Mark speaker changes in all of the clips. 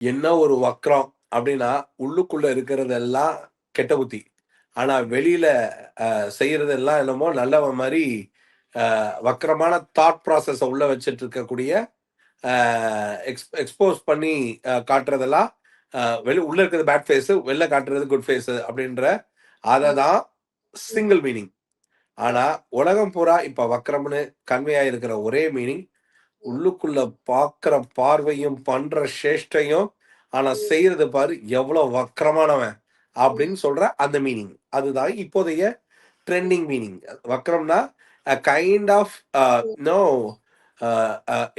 Speaker 1: என்ன ஒரு வக்ரம் அப்படின்னா உள்ளுக்குள்ள இருக்கிறதெல்லாம் கெட்ட புத்தி. ஆனா வெளியில செய்யறதெல்லாம் என்னமோ நல்லவன் மாதிரி வக்கரமான தாட் ப்ராசஸ உள்ள வச்சுட்டு இருக்கக்கூடிய எக்ஸ்போஸ் பண்ணி காட்டுறதெல்லாம் வெளி உள்ள இருக்கிறது பேட் ஃபேஸ் வெளில காட்டுறது குட் ஃபேஸ் அப்படின்ற அதை தான் சிங்கிள் மீனிங் ஆனா உலகம் பூரா இப்ப வக்ரம்னு கன்வே ஆயிருக்கிற ஒரே மீனிங் உள்ளுக்குள்ள பாக்குற பார்வையும் பண்ற சேஷ்டையும் ஆனா செய்யறது பாரு எவ்வளவு வக்கரமானவன் அப்படின்னு சொல்ற அந்த மீனிங் அதுதான் இப்போதைய trending meaning வக்ரம்னா kind of no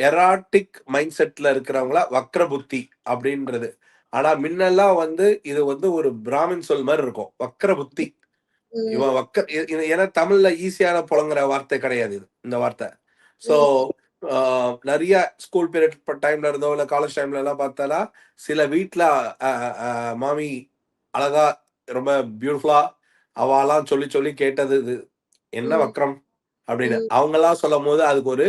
Speaker 1: erratic mind செட்ல இருக்கிறவங்கள வக்ர புத்தி அப்படின்றது. ஆனா முன்னெல்லாம் வந்து இது வந்து ஒரு பிராமின் சொல் மாதிரி இருக்கும். வக்ர புத்தி. இவன் வக்க ஏன்னா தமிழ்ல ஈஸியான புலங்குற வார்த்தை கிடையாது இது இந்த வார்த்தை. ஸோ நிறைய ஸ்கூல் பீரியட் டைம்ல இருந்தோ இல்ல காலேஜ் டைம்ல எல்லாம் பார்த்தாலா சில அஹ், மாமி அழகா ரொம்ப பியூட்டிஃபுல்லா அவாலாம் சொல்லி சொல்லி கேட்டது இது. என்ன. வக்ரம்? அப்படின்னு. அவங்கெல்லாம் சொல்லும் போது அதுக்கு ஒரு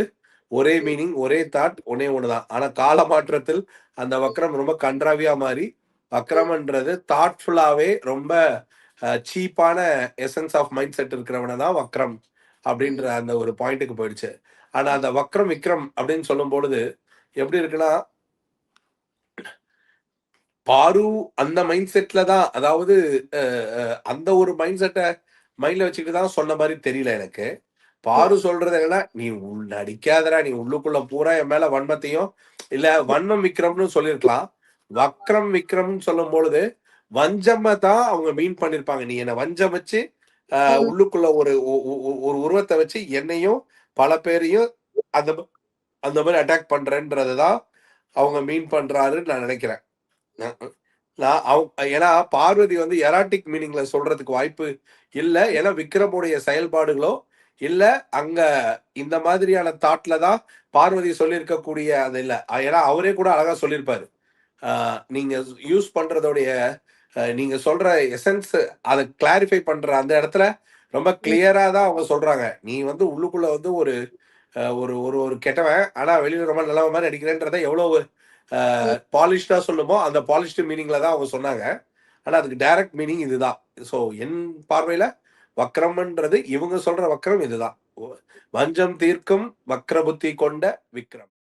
Speaker 1: ஒரே மீனிங் ஒரே தாட் ஒன்னே ஒண்ணுதான் ஆனா கால மாற்றத்தில் அந்த வக்ரம் ரொம்ப கன்றாவியா மாறி வக்ரம்ன்றது தாட்ஃபுல்லாவே ரொம்ப சீப்பான எசன்ஸ் ஆஃப் மைண்ட் செட் இருக்கிறவன தான் வக்ரம் அப்படின்ற அந்த ஒரு பாயிண்ட்டுக்கு போயிடுச்சு. ஆனா அந்த வக்ரம் விக்ரம் அப்படின்னு சொல்லும் பொழுது எப்படி இருக்குன்னா பாரு அந்த மைண்ட் செட்ல தான் அதாவது அந்த ஒரு மைண்ட் செட்டை மைண்ட்ல வச்சுக்கிட்டு தான் சொன்ன மாதிரி தெரியல எனக்கு. பாரு சொல்றது என்னன்னா நீ நடிக்காதடா நீ உள்ளுக்குள்ள பூரா என் மேல வன்மத்தையும் இல்ல வன்மம் விக்ரம்னு சொல்லியிருக்கலாம். வக்ரம் விக்ரம்னு சொல்லும் பொழுது வஞ்சம தான் அவங்க மீன் பண்ணிருப்பாங்க நீ என்ன வஞ்சம் வச்சு. உள்ளுக்குள்ள ஒரு ஒரு உருவத்தை வச்சு என்னையும் பல பேரையும் அந்த அந்த மாதிரி அட்டாக் பண்றேன்றது தான் அவங்க மீன் பண்றாருன்னு நான் நினைக்கிறேன். நான் அவங்க ஏன்னா பார்வதி வந்து எராட்டிக் மீனிங்ல சொல்றதுக்கு வாய்ப்பு இல்லை. ஏன்னா விக்ரமுடைய செயல்பாடுகளோ இல்ல அங்க இந்த மாதிரியான தாட்ல தான் பார்வதி சொல்லியிருக்கக்கூடிய அது இல்லை. ஏன்னா அவரே கூட அழகா சொல்லியிருப்பாரு. நீங்க யூஸ் பண்றதோடைய நீங்க சொல்ற எசன்ஸ் அதை கிளாரிஃபை பண்ற அந்த இடத்துல ரொம்ப கிளியரா தான் அவங்க சொல்றாங்க. நீ வந்து உள்ளுக்குள்ள வந்து ஒரு ஒரு ஒரு ஒரு கெட்டவன். ஆனா வெளியில ரொம்ப நல்லவன் மாதிரி நடிக்கிறேன்றத எவ்வளவு பாலிஷ்டா சொல்லுமோ அந்த பாலிஷ்டு மீனிங்ல தான் அவங்க சொன்னாங்க. ஆனா அதுக்கு டைரக்ட் மீனிங் இதுதான். ஸோ என் பார்வையில வக்ரம்ன்றது இவங்க சொல்ற வக்ரம் இதுதான். வஞ்சம் தீர்க்கும் வக்ர புத்தி கொண்ட விக்ரம்.